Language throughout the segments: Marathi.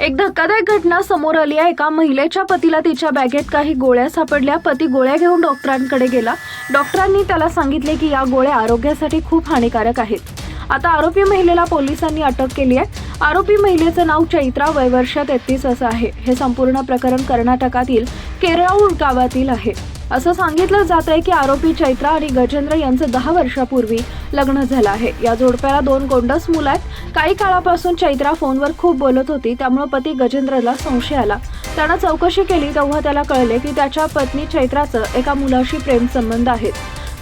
एक धक्कादायक घटना समोर आली आहे. एका महिलेच्या पतीला तिच्या बॅगेत काही गोळ्या सापडल्या. पती गोळ्या घेऊन डॉक्टरांकडे गेला. डॉक्टरांनी त्याला सांगितले की या गोळ्या आरोग्यासाठी खूप हानिकारक आहेत. आता आरोपी महिलेला पोलिसांनी अटक केली आहे. आरोपी महिलेचं नाव चैत्रा वय वर्ष तेहतीस असं आहे. हे संपूर्ण प्रकरण कर्नाटकातील केरळाऊर गावातील आहे. असं सांगितलं जात आहे की आरोपी चैत्रा आणि गजेंद्र यांचं दहा वर्षापूर्वी लग्न झालं आहे. या जोडप्याला दोन गोंडस मुलं आहेत. काही काळापासून चैत्रा फोनवर खूप बोलत होती त्यामुळे पती गजेंद्रला संशय आला. त्यानं चौकशी केली तेव्हा त्याला कळले की त्याच्या पत्नी चैत्राचं एका मुलाशी प्रेमसंबंध आहेत.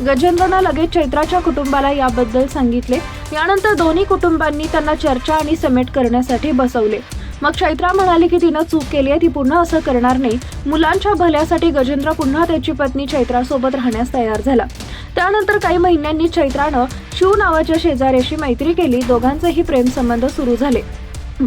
गजेंद्रनं लगेच चैत्राच्या कुटुंबाला याबद्दल सांगितले. यानंतर दोन्ही कुटुंबांनी त्यांना चर्चा आणि समेट करण्यासाठी बसवले. मग चैत्रा म्हणाली की तिनं चूक केली आहे ती पुन्हा असं करणार नाही. मुलांच्या भल्यासाठी गजेंद्र पुन्हा त्याची पत्नी चैत्रासोबत राहण्यास तयार झाला. त्यानंतर काही महिन्यांनी चैत्रानं शिव नावाच्या शेजाऱ्याशी मैत्री केली दोघांचेही प्रेमसंबंध सुरू झाले.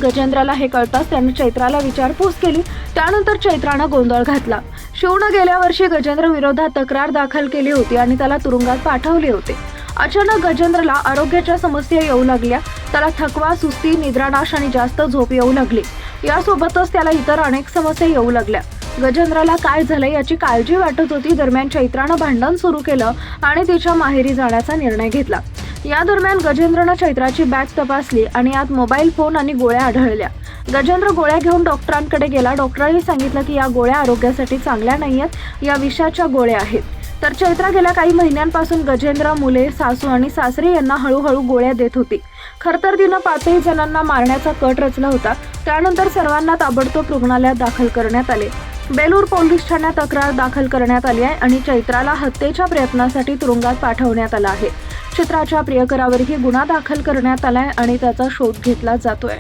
गजेंद्राला हे कळताच त्यानं चैत्राला विचारपूस केली त्यानंतर चैत्रानं गोंधळ घातला. शिवनं गेल्या वर्षी गजेंद्र विरोधात तक्रार दाखल केली होती आणि त्याला तुरुंगात पाठवले होते. अचानक गजेंद्रला आरोग्याच्या समस्या येऊ लागल्या. त्याला थकवा सुस्ती निद्रानाश आणि जास्त झोप येऊ लागली. यासोबतच त्याला इतर अनेक समस्या येऊ लागल्या. गजेंद्रला काय झालं याची काळजी वाटत होती. दरम्यान चैत्रानं भांडण सुरू केलं आणि तिच्या माहेरी जाण्याचा निर्णय घेतला. या दरम्यान गजेंद्रनं चैत्राची बॅग तपासली आणि यात मोबाईल फोन आणि गोळ्या आढळल्या. गजेंद्र गोळ्या घेऊन डॉक्टरांकडे गेला. डॉक्टरांनी सांगितलं की या गोळ्या आरोग्यासाठी चांगल्या नाही आहेत या विषाच्या गोळ्या आहेत. तर चैत्रा गेल्या काही महिन्यांपासून गजेंद्र मुले सासू आणि सासरे यांना हळूहळू गोळ्या देत होती. खरतर तिनं पाचही जणांना मारण्याचा कट रचला होता. त्यानंतर सर्वांना ताबडतोब रुग्णालयात दाखल करण्यात आले. बेलूर पोलीस ठाण्यात तक्रार दाखल करण्यात आली आहे आणि चैत्राला हत्येच्या प्रयत्नासाठी तुरुंगात पाठवण्यात आला आहे. चित्राच्या प्रियकरावरही गुन्हा दाखल करण्यात आलाय आणि त्याचा शोध घेतला जातोय.